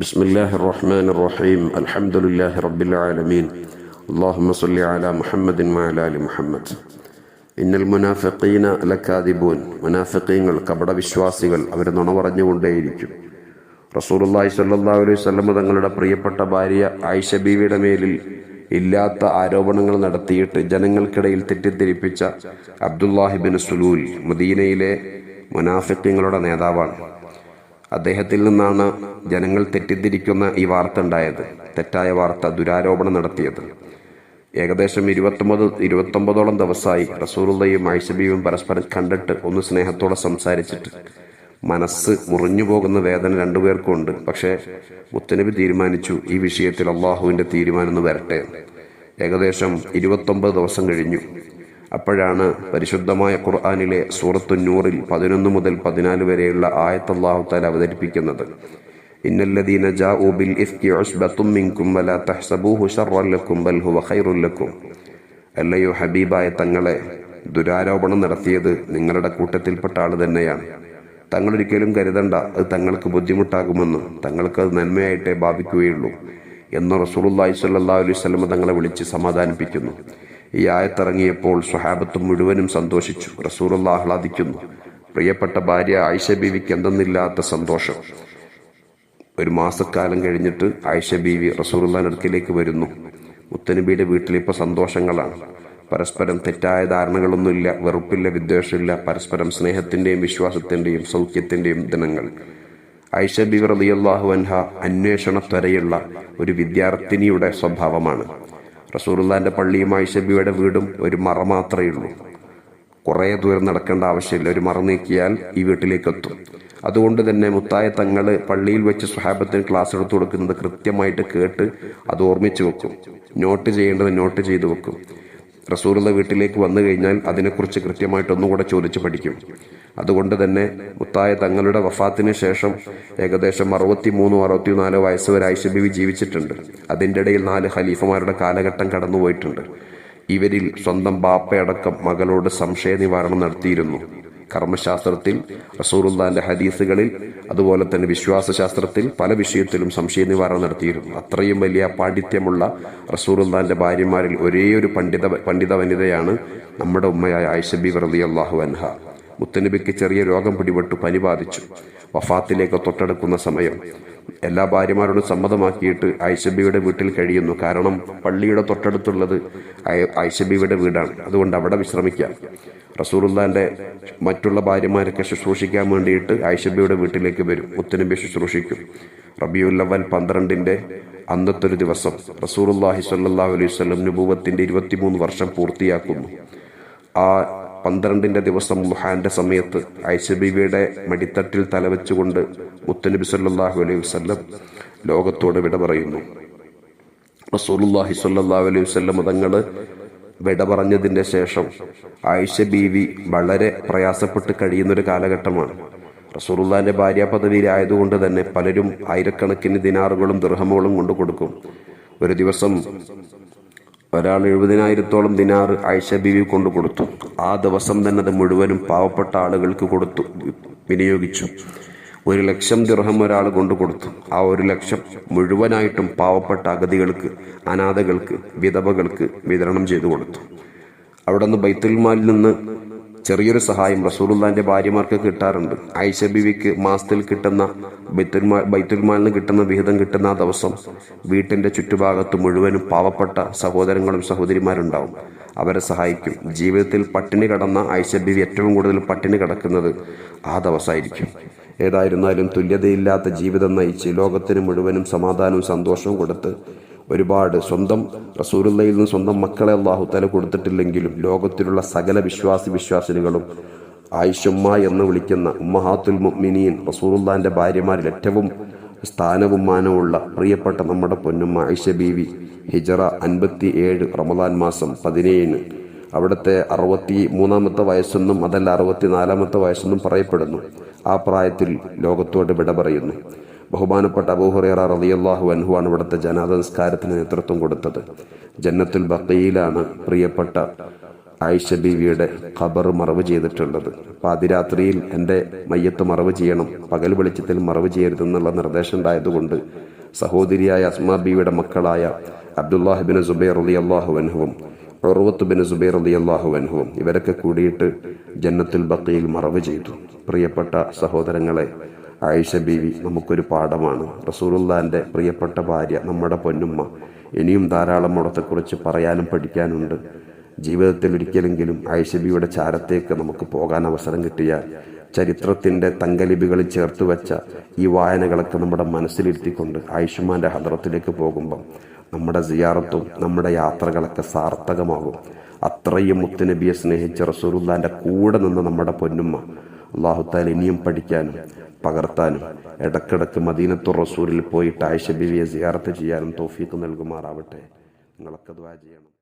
بسم الله الرحمن الرحيم الحمد لله رب العالمين اللهم صل على محمد وعلى ال محمد إن المنافقين ലക്കാദിബൂൻ മുനാഫിഖീങ്ങൾ കപട വിശ്വാസികൾ അവർ നുണ പറഞ്ഞുകൊണ്ടേയിരിക്കും റസൂലുള്ളാഹി സ്വല്ലല്ലാഹു അലൈഹി വസല്ലം തങ്ങളുടെ പ്രിയപ്പെട്ട ഭാര്യ ആയിഷ ബീവിയുടെ മേലിൽ ഇല്ലാത്ത ആരോപണങ്ങൾ നടത്തിയിട്ട് ജനങ്ങൾക്കിടയിൽ തെറ്റിദ്ധരിപ്പിച്ച അബ്ദുല്ലാഹിബിൻ സുലൂൽ മദീനയിലെ മുനാഫിഖീങ്ങളുടെ നേതാവാണ് അദ്ദേഹത്തിൽ നിന്നാണ് ജനങ്ങൾ തെറ്റിദ്ധരിക്കുന്ന ഈ വാർത്ത ഉണ്ടായത്. തെറ്റായ വാർത്ത ദുരാരോപണം നടത്തിയത്. ഏകദേശം ഇരുപത്തൊമ്പത് ഇരുപത്തൊമ്പതോളം ദിവസമായി റസൂറുള്ളയും ഐഷബിയും പരസ്പരം കണ്ടിട്ട് ഒന്ന് സ്നേഹത്തോടെ സംസാരിച്ചിട്ട് മനസ്സ് മുറിഞ്ഞു പോകുന്ന വേദന രണ്ടുപേർക്കുണ്ട് പക്ഷേ മുത്തനബി തീരുമാനിച്ചു ഈ വിഷയത്തിൽ അള്ളാഹുവിന്റെ തീരുമാനം വരട്ടെ ഏകദേശം ഇരുപത്തൊമ്പത് ദിവസം കഴിഞ്ഞു. അപ്പോഴാണ് പരിശുദ്ധമായ ഖുർആാനിലെ സൂറത്തു നൂറിൽ പതിനൊന്ന് മുതൽ പതിനാല് വരെയുള്ള ആയത്ത് അള്ളാഹു താല അവതരിപ്പിക്കുന്നത്. ഇന്നല്ലദീന ജാഊ ബിൽ ഹുവ അല്ലയോ ഹബീബായ തങ്ങളെ ദുരാരോപണം നടത്തിയത് നിങ്ങളുടെ കൂട്ടത്തിൽപ്പെട്ട ആൾ തന്നെയാണ്. തങ്ങളൊരിക്കലും കരുതണ്ട അത് തങ്ങൾക്ക് ബുദ്ധിമുട്ടാകുമെന്നും. തങ്ങൾക്ക് അത് നന്മയായിട്ടേ ഭാവിക്കുകയുള്ളൂ എന്ന് റസൂലുള്ളാഹി സ്വല്ലല്ലാഹു അലൈഹി വസല്ലം തങ്ങളെ വിളിച്ച് സമാധാനിപ്പിക്കുന്നു. ഈ ആയത്തിറങ്ങിയപ്പോൾ സ്വഹാബത്ത് മുഴുവനും സന്തോഷിച്ചു. റസൂലുള്ള ആഹ്ലാദിക്കുന്നു പ്രിയപ്പെട്ട ഭാര്യ ആയിഷ ബീവിക്ക് എന്തെന്നില്ലാത്ത സന്തോഷം. ഒരു മാസക്കാലം കഴിഞ്ഞിട്ട് ആയിഷ ബീവി റസൂറുല്ലാൻ അടുക്കിലേക്ക് വരുന്നു. മുത്തനബിയുടെ വീട്ടിൽ ഇപ്പോൾ സന്തോഷങ്ങളാണ്. പരസ്പരം തെറ്റായ ധാരണകളൊന്നുമില്ല വെറുപ്പില്ല വിദ്വേഷമില്ല പരസ്പരം സ്നേഹത്തിന്റെയും വിശ്വാസത്തിന്റെയും സൗഖ്യത്തിന്റെയും ദിനങ്ങൾ. ഐഷ ബിവർ റളിയല്ലാഹു അൻഹ അന്വേഷണത്വരയുള്ള ഒരു വിദ്യാർത്ഥിനിയുടെ സ്വഭാവമാണ്. റസൂറുല്ലാന്റെ പള്ളിയും ഐഷബിയുടെ വീടും ഒരു മറ മാത്രമേ ഉള്ളൂ. കുറേ ദൂരം നടക്കേണ്ട ആവശ്യമില്ല. ഒരു മറ നീക്കിയാൽ ഈ വീട്ടിലേക്ക് എത്തും അതുകൊണ്ട് തന്നെ മുത്തായ തങ്ങൾ പള്ളിയിൽ വെച്ച് സ്വഹാബത്തിന് ക്ലാസ് എടുത്തു കൊടുക്കുന്നത് കൃത്യമായിട്ട് കേട്ട് അത് ഓർമ്മിച്ചു വെക്കും. നോട്ട് ചെയ്യേണ്ടത് നോട്ട് ചെയ്തു വെക്കും. റസൂറുള്ള വീട്ടിലേക്ക് വന്നു കഴിഞ്ഞാൽ അതിനെക്കുറിച്ച് കൃത്യമായിട്ട് ഒന്നുകൂടെ ചോദിച്ച് പഠിക്കും. അതുകൊണ്ട് തന്നെ മുത്തായ തങ്ങളുടെ വഫാത്തിന് ശേഷം ഏകദേശം അറുപത്തി അറുപത്തിനാലോ അറുപത്തി നാലോ വയസ്സ് വരെ ഐഷബിവി ജീവിച്ചിട്ടുണ്ട്. അതിന്റെ ഇടയിൽ നാല് ഖലീഫമാരുടെ കാലഘട്ടം കടന്നുപോയിട്ടുണ്ട്. ഇവരിൽ സ്വന്തം ബാപ്പയടക്കം മകളോട് സംശയ നിവാരണം നടത്തിയിരുന്നു. കർമ്മശാസ്ത്രത്തിൽ റസൂറുല്ലാന്റെ ഹദീസുകളിൽ അതുപോലെ തന്നെ വിശ്വാസശാസ്ത്രത്തിൽ പല വിഷയത്തിലും സംശയ നിവാരണം നടത്തിയിരുന്നു. അത്രയും വലിയ പാണ്ഡിത്യമുള്ള റസൂറുല്ലാന്റെ ഭാര്യമാരിൽ ഒരേ ഒരു പണ്ഡിത പണ്ഡിത വനിതയാണ് നമ്മുടെ ഉമ്മയായ ആയിഷബി റതി അള്ളാഹു അൻഹ. മുത്തനബിക്ക് ചെറിയ രോഗം പിടിപെട്ടു പനി ബാധിച്ചു. വഫാത്തിലേക്ക് തൊട്ടടുക്കുന്ന സമയം എല്ലാ ഭാര്യമാരോടും സമ്മതമാക്കിയിട്ട് ഐഷബിയുടെ വീട്ടിൽ കഴിയുന്നു. കാരണം പള്ളിയുടെ തൊട്ടടുത്തുള്ളത് ഐഷബിയുടെ വീടാണ്. അതുകൊണ്ട് അവിടെ വിശ്രമിക്കാം റസൂറുല്ലാന്റെ മറ്റുള്ള ഭാര്യമാരൊക്കെ ശുശ്രൂഷിക്കാൻ വേണ്ടിയിട്ട് ഐഷബിയുടെ വീട്ടിലേക്ക് വരും. മുത്തനബി ശുശ്രൂഷിക്കും. റബിയുല്ലവൽ പന്ത്രണ്ടിന്റെ അന്നത്തെ ഒരു ദിവസം റസൂറുല്ലാഹി സല്ലാഹു അലൈഹി സ്വലം നുപൂവത്തിന്റെ ഇരുപത്തിമൂന്ന് വർഷം പൂർത്തിയാക്കുന്നു. ആ പന്ത്രണ്ടിന്റെ ദിവസം ലുഹാന്റെ സമയത്ത് ഐഷബീവിയുടെ മടിത്തട്ടിൽ തലവെച്ചുകൊണ്ട് മുത്തനബി സല്ലാഹു അലൈഹി വസ്ല്ലം ലോകത്തോട് വിട പറയുന്നു. റസൂലുല്ലാഹി സല്ലാഹു അലൈഹി വസ്ല്ലം തങ്ങൾ വിട പറഞ്ഞതിന്റെ ശേഷം ആയിഷ ബീവി വളരെ പ്രയാസപ്പെട്ട് കഴിയുന്ന ഒരു കാലഘട്ടമാണ്. റസൂറുല്ലാന്റെ ഭാര്യ പദവിയിലായതുകൊണ്ട് തന്നെ പലരും ആയിരക്കണക്കിന് ദിനാറുകളും ദൃഹമുകളും കൊണ്ടു കൊടുക്കും. ഒരു ദിവസം ഒരാൾ എഴുപതിനായിരത്തോളം ദിനാർ ആയിഷ ബീവി കൊണ്ടു കൊടുത്തു. ആ ദിവസം തന്നെ അത് മുഴുവനും പാവപ്പെട്ട ആളുകൾക്ക് കൊടുത്തു വിനിയോഗിച്ചു. ഒരു ലക്ഷം ദിർഹം ഒരാൾ കൊണ്ടു കൊടുത്തു. ആ ഒരു ലക്ഷം മുഴുവനായിട്ടും പാവപ്പെട്ട അഗതികൾക്ക് അനാഥകൾക്ക് വിധവകൾക്ക് വിതരണം ചെയ്തു കൊടുത്തു. അവിടെ നിന്ന് ബൈത്തുൽമാലിൽ നിന്ന് ചെറിയൊരു സഹായം റസൂലുള്ളാന്റെ ഭാര്യമാർക്ക് കിട്ടാറുണ്ട്. ആയിഷ ബിവിക്ക് മാസത്തിൽ കിട്ടുന്ന ബൈത്തുൽമാ ബൈത്തുൽമാലിൽ നിന്ന് കിട്ടുന്ന വിഹിതം കിട്ടുന്ന ആ ദിവസം വീട്ടിന്റെ ചുറ്റുഭാഗത്ത് മുഴുവനും പാവപ്പെട്ട സഹോദരങ്ങളും സഹോദരിമാരുണ്ടാവും. അവരെ സഹായിക്കും. ജീവിതത്തിൽ പട്ടിണി കടന്ന ആയിഷ ബിവി ഏറ്റവും കൂടുതൽ പട്ടിണി കിടക്കുന്നത് ആ ദിവസമായിരിക്കും. ഏതായിരുന്നാലും തുല്യതയില്ലാത്ത ജീവിതം നയിച്ച് ലോകത്തിന് മുഴുവനും സമാധാനവും സന്തോഷവും കൊടുത്ത് ഒരുപാട് സ്വന്തം റസൂലുള്ളയിൽ നിന്ന് സ്വന്തം മക്കളെ അള്ളാഹു തല കൊടുത്തിട്ടില്ലെങ്കിലും ലോകത്തിലുള്ള സകല വിശ്വാസി വിശ്വാസിനികളും ആയിഷമ്മ എന്ന് വിളിക്കുന്ന ഉമ്മഹാത്തുൽ മുഅ്മിനീൻ റസൂറുല്ലാന്റെ ഭാര്യമാരിൽ ഏറ്റവും സ്ഥാനവും മാനവുമുള്ള പ്രിയപ്പെട്ട നമ്മുടെ പൊന്നുമ്മ ആയിഷ ബീവി ഹിജറ അൻപത്തി ഏഴ് റമദാൻ മാസം പതിനേഴിന്. അവിടുത്തെ അറുപത്തി മൂന്നാമത്തെ വയസ്സെന്നും അതല്ല അറുപത്തി നാലാമത്തെ വയസ്സെന്നും പറയപ്പെടുന്നു. ആ പ്രായത്തിൽ ലോകത്തോട് വിട പറയുന്നു. ബഹുമാനപ്പെട്ട അബൂഹുറേറ റളിയല്ലാഹു അൻഹുവാണ് ഇവിടുത്തെ ജനാദ നിസ്കാരത്തിന് നേതൃത്വം കൊടുത്തത്. ജന്നത്തുൽ ബക്കയിലാണ് പ്രിയപ്പെട്ട ആയിഷ ബീവിയുടെ ഖബർ മറവ് ചെയ്തിട്ടുള്ളത്. പാതിരാത്രിയിൽ എന്റെ മയ്യത്ത് മറവ് ചെയ്യണം പകൽ വെളിച്ചത്തിൽ മറവ് ചെയ്യരുതെന്നുള്ള നിർദ്ദേശം ഉണ്ടായതുകൊണ്ട് സഹോദരിയായ അസ്മാ ബീവിയുടെ മക്കളായ അബ്ദുല്ലാഹിബിൻ സുബൈർ അലി അള്ളാഹു അൻഹുവും ഉറവത്ത് ബിൻ സുബൈർ അലി അള്ളാഹു അൻഹുവും ഇവരൊക്കെ കൂടിയിട്ട് ജന്നത്തുൽ ബക്കയിൽ മറവ് ചെയ്തു. പ്രിയപ്പെട്ട സഹോദരങ്ങളെ ആയിഷ ബീവി നമുക്കൊരു പാഠമാണ്. റസൂലുള്ളാന്റെ പ്രിയപ്പെട്ട ഭാര്യ നമ്മുടെ പൊന്നുമ്മ. ഇനിയും ധാരാളം മുടത്തെക്കുറിച്ച് പറയാനും പഠിക്കാനുണ്ട്. ജീവിതത്തിൽ ഒരിക്കലെങ്കിലും ആയിഷ ബിയുടെ ചാരത്തേക്ക് നമുക്ക് പോകാൻ അവസരം കിട്ടിയാൽ ചരിത്രത്തിന്റെ തങ്കലിപികളിൽ ചേർത്ത് വെച്ച ഈ വായനകളൊക്കെ നമ്മുടെ മനസ്സിലിരുത്തിക്കൊണ്ട് ആയുഷ്മാന്റെ ഹദ്രത്തിലേക്ക് പോകുമ്പം നമ്മുടെ സിയാറത്തും നമ്മുടെ യാത്രകളൊക്കെ സാർത്ഥകമാകും. അത്രയും മുത്തുനബിയെ സ്നേഹിച്ച റസൂറുല്ലാന്റെ കൂടെ നിന്ന് നമ്മുടെ പൊന്നുമ്മ അള്ളാഹുത്താൽ ഇനിയും പഠിക്കാനും പകർത്താനും ഇടക്കിടക്ക് മദീനത്തു റസൂരിൽ പോയിട്ട് ആയിഷ ബിവിയെ സിയാറത്ത് ചെയ്യാനും തോഫീക്ക് നൽകുമാറാവട്ടെ. നിങ്ങളൊക്കെ ദ്വാ ചെയ്യണം.